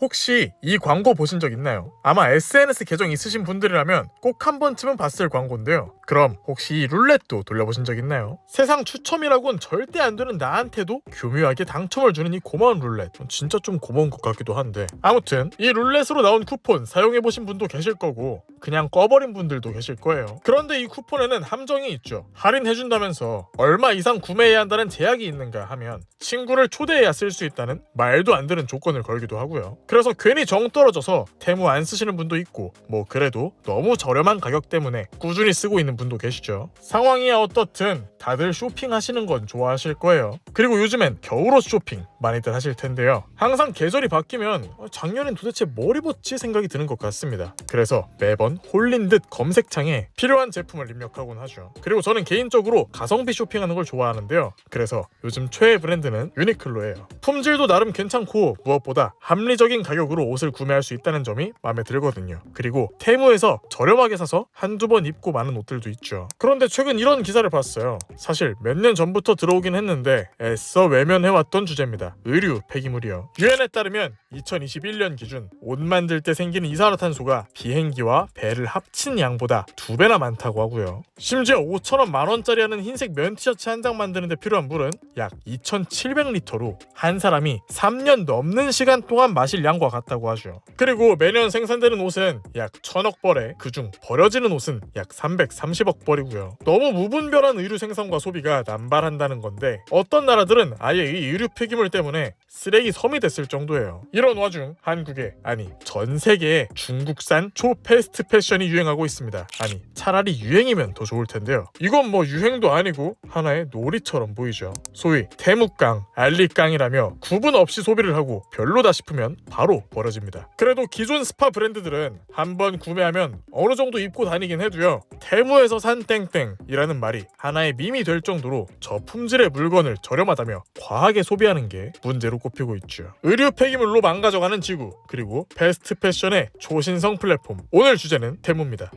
혹시 이 광고 보신 적 있나요? 아마 SNS 계정 있으신 분들이라면 꼭 한 번쯤은 봤을 광고인데요. 그럼 혹시 이 룰렛도 돌려보신 적 있나요? 세상 추첨이라곤 절대 안 되는 나한테도 교묘하게 당첨을 주는 이 고마운 룰렛. 진짜 좀 고마운 것 같기도 한데. 아무튼 이 룰렛으로 나온 쿠폰 사용해보신 분도 계실 거고 그냥 꺼버린 분들도 계실 거예요. 그런데 이 쿠폰에는 함정이 있죠. 할인해준다면서 얼마 이상 구매해야 한다는 제약이 있는가 하면 친구를 초대해야 쓸 수 있다는 말도 안 되는 조건을 걸기도 하고요. 그래서 괜히 정 떨어져서 테무 안 쓰시는 분도 있고 뭐 그래도 너무 저렴한 가격 때문에 꾸준히 쓰고 있는 분도 계시죠. 상황이야 어떻든 다들 쇼핑하시는 건 좋아하실 거예요. 그리고 요즘엔 겨울옷 쇼핑 많이들 하실 텐데요. 항상 계절이 바뀌면 어, 작년엔 도대체 뭘 입었지 생각이 드는 것 같습니다. 그래서 매번 홀린 듯 검색창에 필요한 제품을 입력하곤 하죠. 그리고 저는 개인적으로 가성비 쇼핑하는 걸 좋아하는데요. 그래서 요즘 최애 브랜드는 유니클로예요. 품질도 나름 괜찮고 무엇보다 합리적인 가격으로 옷을 구매할 수 있다는 점이 마음에 들거든요. 그리고 테무에서 저렴하게 사서 한두 번 입고 마는 옷들도 있죠. 그런데 최근 이런 기사를 봤어요. 사실 몇 년 전부터 들어오긴 했는데 애써 외면해왔던 주제입니다. 의류 폐기물이요. 유엔에 따르면 2021년 기준 옷 만들 때 생기는 이산화탄소가 비행기와 배를 합친 양보다 두 배나 많다고 하고요. 심지어 5천원 만원짜리 하는 흰색 면 티셔츠 한 장 만드는데 필요한 물은 약 2,700리터로 한 사람이 3년 넘는 시간 동안 마실 양과 같다고 하죠. 그리고 매년 생산되는 옷은 약 1,000억 벌에 그중 버려지는 옷은 약 330억 벌이고요. 너무 무분별한 의류 생산과 소비가 남발한다는 건데 어떤 나라들은 아예 이 의류 폐기물 때문에 쓰레기 섬이 됐을 정도예요. 이런 와중 한국에 아니 전 세계에 중국산 초패스트 패션이 유행하고 있습니다. 아니 차라리 유행이면 더 좋을 텐데요. 이건 뭐 유행도 아니고 하나의 놀이처럼 보이죠. 소위 태묵강, 알리강이라며 구분 없이 소비를 하고 별로다 싶으면 바로 버려집니다. 그래도 기존 스파 브랜드들은 한번 구매하면 어느 정도 입고 다니긴 해도요. 태무에서 산 땡땡이라는 말이 하나의 밈이 될 정도로 저품질의 물건을 저렴하다며 과하게 소비하는 게 문제로 꼽히고 있죠. 의류 폐기물로 망가져가는 지구 그리고 베스트 패션의 초신성 플랫폼 오늘 주제는 태무입니다.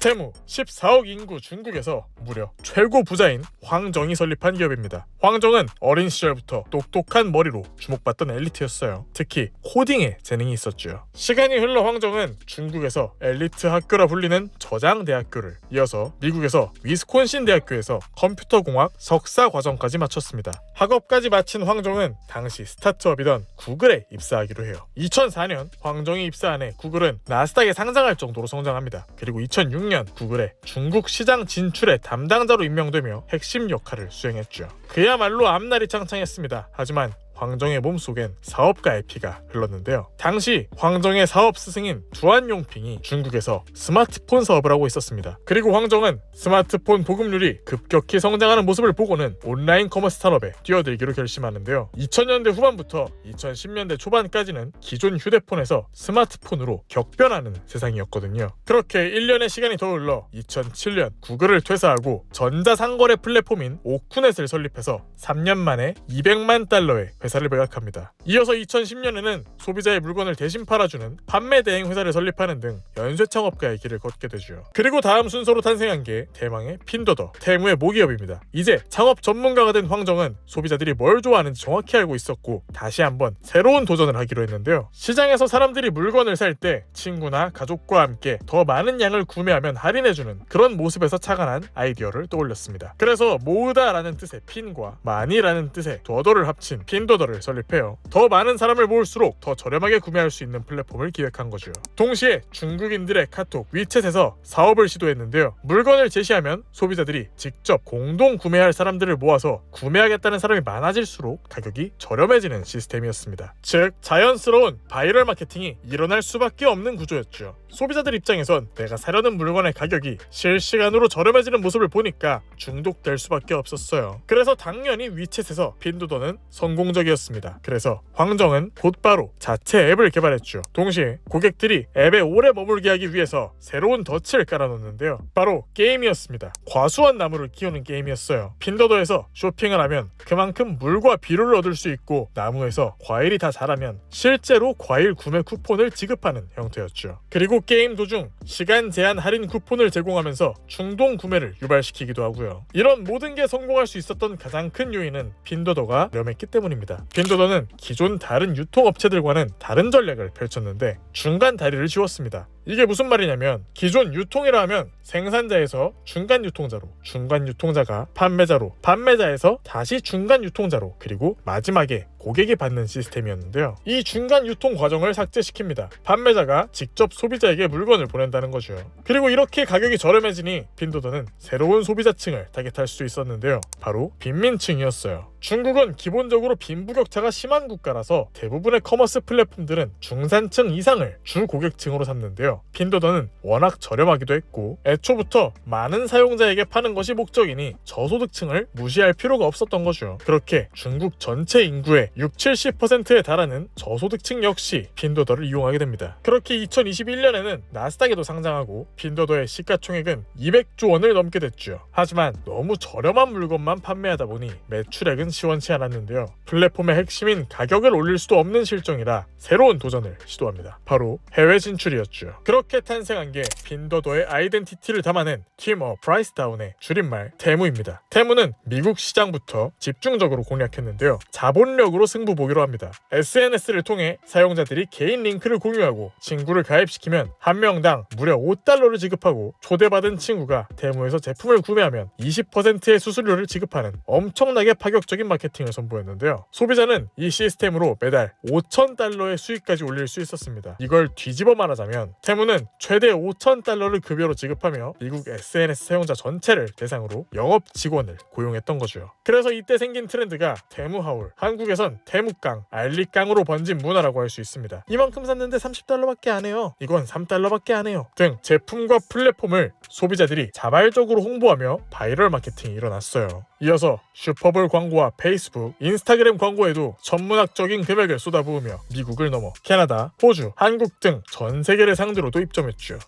태무 14억 인구 중국에서 무려 최고 부자인 황정이 설립한 기업입니다. 황정은 어린 시절부터 똑똑한 머리로 주목받던 엘리트였어요. 특히 코딩에 재능이 있었죠. 시간이 흘러 황정은 중국에서 엘리트 학교라 불리는 저장대학교를 이어서 미국에서 위스콘신 대학교에서 컴퓨터공학 석사 과정까지 마쳤습니다. 학업까지 마친 황정은 당시 스타트업이던 구글에 입사하기로 해요. 2004년 황정이 입사한 해 구글은 나스닥에 상장할 정도로 성장합니다. 그리고 2006년 구글의 중국 시장 진출의 담당자로 임명되며 핵심 역할을 수행했죠. 그야말로 앞날이 창창했습니다. 하지만 황정의 몸속엔 사업가의 피가 흘렀는데요. 당시 황정의 사업 스승인 두안용핑이 중국에서 스마트폰 사업을 하고 있었습니다. 그리고 황정은 스마트폰 보급률이 급격히 성장하는 모습을 보고는 온라인 커머스 산업에 뛰어들기로 결심하는데요. 2000년대 후반부터 2010년대 초반까지는 기존 휴대폰에서 스마트폰으로 격변하는 세상이었거든요. 그렇게 1년의 시간이 더 흘러 2007년 구글을 퇴사하고 전자상거래 플랫폼인 오쿠넷을 설립해서 3년 만에 200만 달러의 회사를 매각합니다. 이어서 2010년에는 소비자의 물건을 대신 팔아주는 판매 대행 회사를 설립하는 등 연쇄 창업가의 길을 걷게 되죠. 그리고 다음 순서로 탄생한 게 대망의 핀더더, 테무의 모기업입니다. 이제 창업 전문가가 된 황정은 소비자들이 뭘 좋아하는지 정확히 알고 있었고 다시 한번 새로운 도전을 하기로 했는데요. 시장에서 사람들이 물건을 살 때 친구나 가족과 함께 더 많은 양을 구매하면 할인해주는 그런 모습에서 착안한 아이디어를 떠올렸습니다. 그래서 모으다라는 뜻의 핀과 많이라는 뜻의 더더를 합친 핀더 더를 설립해요. 더 많은 사람을 모을수록 더 저렴하게 구매할 수 있는 플랫폼을 기획한 거죠. 동시에 중국인들의 카톡, 위챗에서 사업을 시도했는데요. 물건을 제시하면 소비자들이 직접 공동 구매할 사람들을 모아서 구매하겠다는 사람이 많아질수록 가격이 저렴해지는 시스템이었습니다. 즉, 자연스러운 바이럴 마케팅이 일어날 수밖에 없는 구조였죠. 소비자들 입장에선 내가 사려는 물건의 가격이 실시간으로 저렴해지는 모습을 보니까 중독될 수밖에 없었어요. 그래서 당연히 위챗에서 핀도더는 성공적 이었습니다. 그래서 황정은 곧바로 자체 앱을 개발했죠. 동시에 고객들이 앱에 오래 머물게 하기 위해서 새로운 덫을 깔아놓는데요. 바로 게임이었습니다. 과수원 나무를 키우는 게임이었어요. 핀도더에서 쇼핑을 하면 그만큼 물과 비료를 얻을 수 있고 나무에서 과일이 다 자라면 실제로 과일 구매 쿠폰을 지급하는 형태였죠. 그리고 게임 도중 시간 제한 할인 쿠폰을 제공하면서 충동 구매를 유발시키기도 하고요. 이런 모든 게 성공할 수 있었던 가장 큰 요인은 핀도더가 렴했기 때문입니다. 했습니다. 빈도더는 기존 다른 유통업체들과는 다른 전략을 펼쳤는데 중간 다리를 지웠습니다. 이게 무슨 말이냐면 기존 유통이라 하면 생산자에서 중간 유통자로 중간 유통자가 판매자로 판매자에서 다시 중간 유통자로 그리고 마지막에 고객이 받는 시스템이었는데요. 이 중간 유통 과정을 삭제시킵니다. 판매자가 직접 소비자에게 물건을 보낸다는 거죠. 그리고 이렇게 가격이 저렴해지니 빈도더는 새로운 소비자층을 타겟할 수 있었는데요. 바로 빈민층이었어요. 중국은 기본적으로 빈부격차가 심한 국가라서 대부분의 커머스 플랫폼들은 중산층 이상을 주 고객층으로 삼는데요. 빈도더는 워낙 저렴하기도 했고 애초부터 많은 사용자에게 파는 것이 목적이니 저소득층을 무시할 필요가 없었던 거죠. 그렇게 중국 전체 인구의 6, 70%에 달하는 저소득층 역시 빈도더를 이용하게 됩니다. 그렇게 2021년에는 나스닥에도 상장하고 빈도더의 시가총액은 200조 원을 넘게 됐죠. 하지만 너무 저렴한 물건만 판매하다 보니 매출액은 시원치 않았는데요. 플랫폼의 핵심인 가격을 올릴 수도 없는 실정이라 새로운 도전을 시도합니다. 바로 해외 진출이었죠. 그렇게 탄생한 게 빈도더의 아이덴티티를 담아낸 팀어 프라이스 다운의 줄임말 테무입니다. 테무는 미국 시장부터 집중적으로 공략했는데요. 자본력으로 승부 보기로 합니다. SNS를 통해 사용자들이 개인 링크를 공유하고 친구를 가입시키면 한 명당 무려 5달러를 지급하고 초대받은 친구가 테무에서 제품을 구매하면 20%의 수수료를 지급하는 엄청나게 파격적인 마케팅을 선보였는데요. 소비자는 이 시스템으로 매달 5천 달러의 수익까지 올릴 수 있었습니다. 이걸 뒤집어 말하자면 테무는 최대 5천 달러를 급여로 지급하며 미국 SNS 사용자 전체를 대상으로 영업 직원을 고용했던 거죠. 그래서 이때 생긴 트렌드가 테무하울, 한국에선 테무깡, 알리깡으로 번진 문화라고 할 수 있습니다. 이만큼 샀는데 30달러밖에 안 해요. 이건 3달러밖에 안 해요. 등 제품과 플랫폼을 소비자들이 자발적으로 홍보하며 바이럴 마케팅이 일어났어요. 이어서 슈퍼볼 광고와 페이스북, 인스타그램 광고에도 천문학적인 금액을 쏟아부으며 미국을 넘어 캐나다, 호주, 한국 등 전 세계를 상대로 도 입점했죠.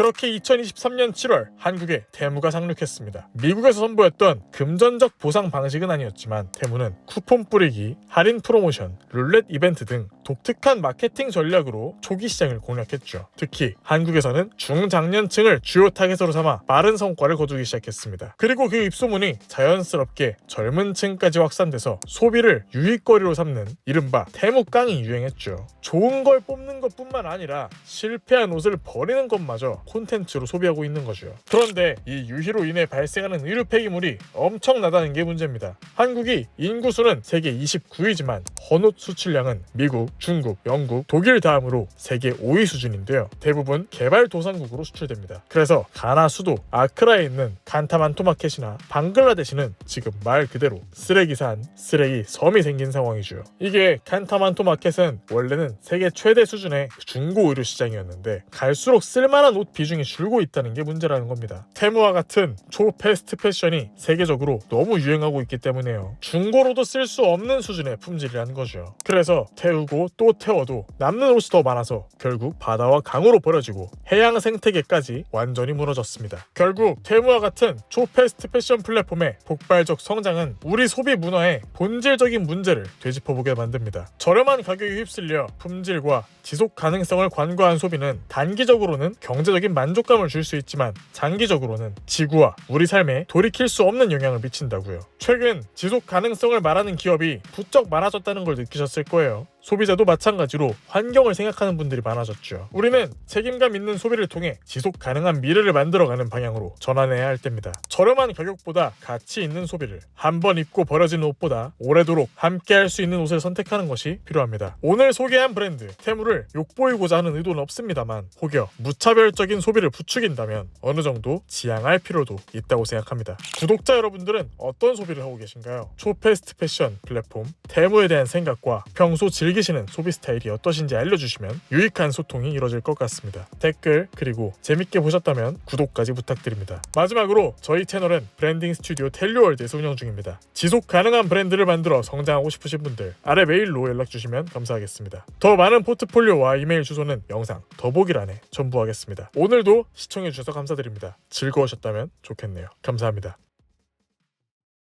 그렇게 2023년 7월 한국에 테무가 상륙했습니다. 미국에서 선보였던 금전적 보상 방식은 아니었지만 테무는 쿠폰 뿌리기, 할인 프로모션, 룰렛 이벤트 등 독특한 마케팅 전략으로 초기 시장을 공략했죠. 특히 한국에서는 중장년층을 주요 타겟으로 삼아 빠른 성과를 거두기 시작했습니다. 그리고 그 입소문이 자연스럽게 젊은 층까지 확산돼서 소비를 유익거리로 삼는 이른바 테무깡이 유행했죠. 좋은 걸 뽑는 것 뿐만 아니라 실패한 옷을 버리는 것마저 콘텐츠로 소비하고 있는 거죠. 그런데 이 유희로 인해 발생하는 의류 폐기물이 엄청나다는 게 문제입니다. 한국이 인구수는 세계 29위지만 헌옷 수출량은 미국, 중국, 영국, 독일 다음으로 세계 5위 수준인데요. 대부분 개발도상국으로 수출됩니다. 그래서 가나 수도 아크라에 있는 칸타만 토마켓이나 방글라데시는 지금 말 그대로 쓰레기산, 쓰레기 섬이 생긴 상황이죠. 이게 칸타만 토마켓은 원래는 세계 최대 수준의 중고 의류 시장이었는데 갈수록 쓸만한 옷 비중이 줄고 있다는 게 문제라는 겁니다. 테무와 같은 초패스트 패션이 세계적으로 너무 유행하고 있기 때문에요. 중고로도 쓸 수 없는 수준의 품질이라는 거죠. 그래서 태우고 또 태워도 남는 옷이 더 많아서 결국 바다와 강으로 버려지고 해양 생태계까지 완전히 무너졌습니다. 결국 테무와 같은 초패스트 패션 플랫폼의 폭발적 성장은 우리 소비 문화의 본질적인 문제를 되짚어보게 만듭니다. 저렴한 가격에 휩쓸려 품질과 지속 가능성을 관과한 소비는 단기적으로는 경제적 인 만족감을 줄 수 있지만 장기적으로는 지구와 우리 삶에 돌이킬 수 없는 영향을 미친다고요. 최근 지속 가능성을 말하는 기업이 부쩍 많아졌다는 걸 느끼셨을 거예요. 소비자도 마찬가지로 환경을 생각하는 분들이 많아졌죠. 우리는 책임감 있는 소비를 통해 지속 가능한 미래를 만들어가는 방향으로 전환해야 할 때입니다. 저렴한 가격보다 가치 있는 소비를 한 번 입고 버려진 옷보다 오래도록 함께 할 수 있는 옷을 선택하는 것이 필요합니다. 오늘 소개한 브랜드 테무를 욕보이고자 하는 의도는 없습니다만 혹여 무차별적인 소비를 부추긴다면 어느 정도 지양할 필요도 있다고 생각합니다. 구독자 여러분들은 어떤 소비를 하고 계신가요? 초패스트 패션 플랫폼 테무에 대한 생각과 평소 즐기시는 소비 스타일이 어떠신지 알려주시면 유익한 소통이 이루어질 것 같습니다. 댓글 그리고 재밌게 보셨다면 구독까지 부탁드립니다. 마지막으로 저희 채널은 브랜딩 스튜디오 텔리월드에서 운영 중입니다. 지속 가능한 브랜드를 만들어 성장하고 싶으신 분들 아래 메일로 연락 주시면 감사하겠습니다. 더 많은 포트폴리오와 이메일 주소는 영상 더보기란에 첨부하겠습니다. 오늘도 시청해주셔서 감사드립니다. 즐거우셨다면 좋겠네요. 감사합니다.